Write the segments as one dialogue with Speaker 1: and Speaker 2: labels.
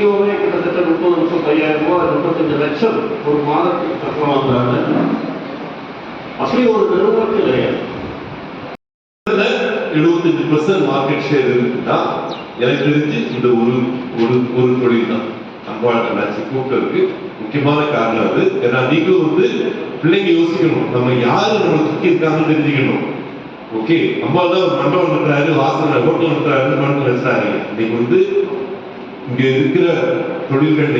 Speaker 1: சிஓவே கிட்டத்தட்ட முப்பது லட்சம் ஐயாயிரம் ரூபாய் முப்பத்தஞ்சு லட்சம் ஒரு மாதத்துக்கு கட்டணம் வாங்குறாங்க அப்படி ஒரு நிறுவனத்தில்
Speaker 2: எழுபத்தஞ்சு பர்சன்ட் மார்க்கெட் ஷேர் இருக்குன்னா எனக்கு தெரிஞ்சு இந்த ஒரு ஒரு ஒரு தொழில் தான். அன்பாள் கண்ணாச்சி கூப்பிட்டதுக்கு முக்கியமான காரணம் அது. ஏன்னா நீங்களும் வந்து பிள்ளைங்க யோசிக்கணும். நம்ம யாரு நம்ம சுற்றி இருக்காங்கன்னு தெரிஞ்சுக்கணும். ஓகே அம்மா தான் ஒரு மண்டபம் நடத்துறாரு வாசனை ஹோட்டல் நடத்துறாரு மண்டபம் நடத்துறாரு இன்னைக்கு வந்து இங்க இருக்கிற தொழில்கள்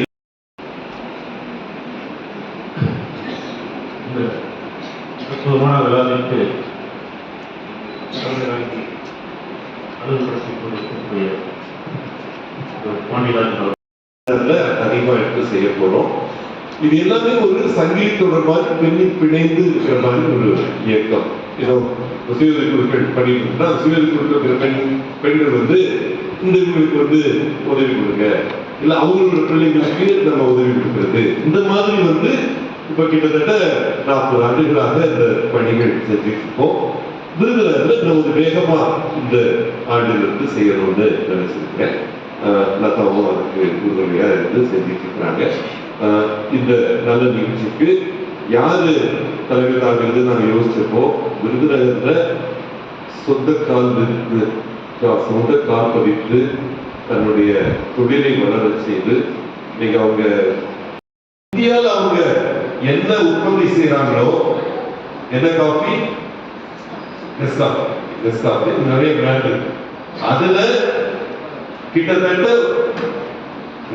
Speaker 3: அற்புதமான விழாவிற்கு அலுவலகத்தில் கொண்டிருக்கக்கூடிய
Speaker 2: அதிகமா எடுத்து செய்ய இது எல்லாமே ஒரு சங்கிலி தொடர்பாக பின்னி பிணைந்து இருக்கிற மாதிரி ஒரு இயக்கம். ஏதோ சுயதை குழுக்கள் பண்ணிட்டு இருந்தா சுயதை குழுக்கள் பெண் பெண்கள் வந்து இந்த வந்து உதவி கொடுங்க. இல்ல அவங்களோட பிள்ளைங்களுக்கு நம்ம உதவி கொடுக்கறது. இந்த மாதிரி வந்து இப்ப கிட்டத்தட்ட நாற்பது ஆண்டுகளாக இந்த பணிகள் செஞ்சுட்டு இருக்கோம். விருதுநகர்ல நம்ம ஒரு வேகமா இந்த ஆண்டிலிருந்து செய்யணும்னு நினைச்சிருக்கேன். ஆஹ் லதாவும் அதுக்கு உறுதுணையாக இருந்து செஞ்சுட்டு இருக்கிறாங்க. இந்த நல்ல நிகழ்ச்சிக்கு யாரு தலைவராகிறது நாங்கள் யோசிச்சப்போ விருதுநகர்ல சொந்த கால் சொந்த கால் பதித்து தன்னுடைய தொழிலை வளர செய்து இன்னைக்கு அவங்க இந்தியாவில் அவங்க என்ன உற்பத்தி செய்றாங்களோ என்ன காஃபி நெஸ்காஃபி நெஸ்காஃபி நிறைய பிராண்ட் இருக்கு. அதுல கிட்டத்தட்ட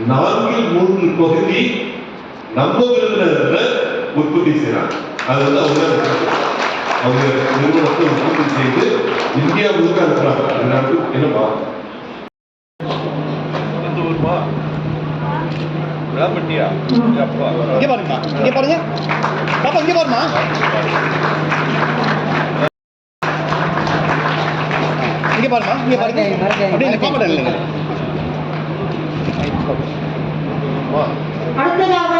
Speaker 2: நான்கில் மூன்று பகுதி நம்ம விருதுநகர்ல உற்பத்தி செய்யறாங்க அது வந்து அவங்க அவங்க நிறுவனத்தை உற்பத்தி செய்து இந்தியா முழுக்க அனுப்புறாங்க. அந்த நாட்டுக்கு என்னப்பா?
Speaker 4: இங்க பாருங்கம்மா. இங்க பாருங்க. பாப்பா இங்க பாருமா இங்க பாருமா இங்க பாருங்க. அப்படியே இந்த காமெடி இல்லைங்க
Speaker 5: அடுத்ததாக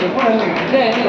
Speaker 5: 네.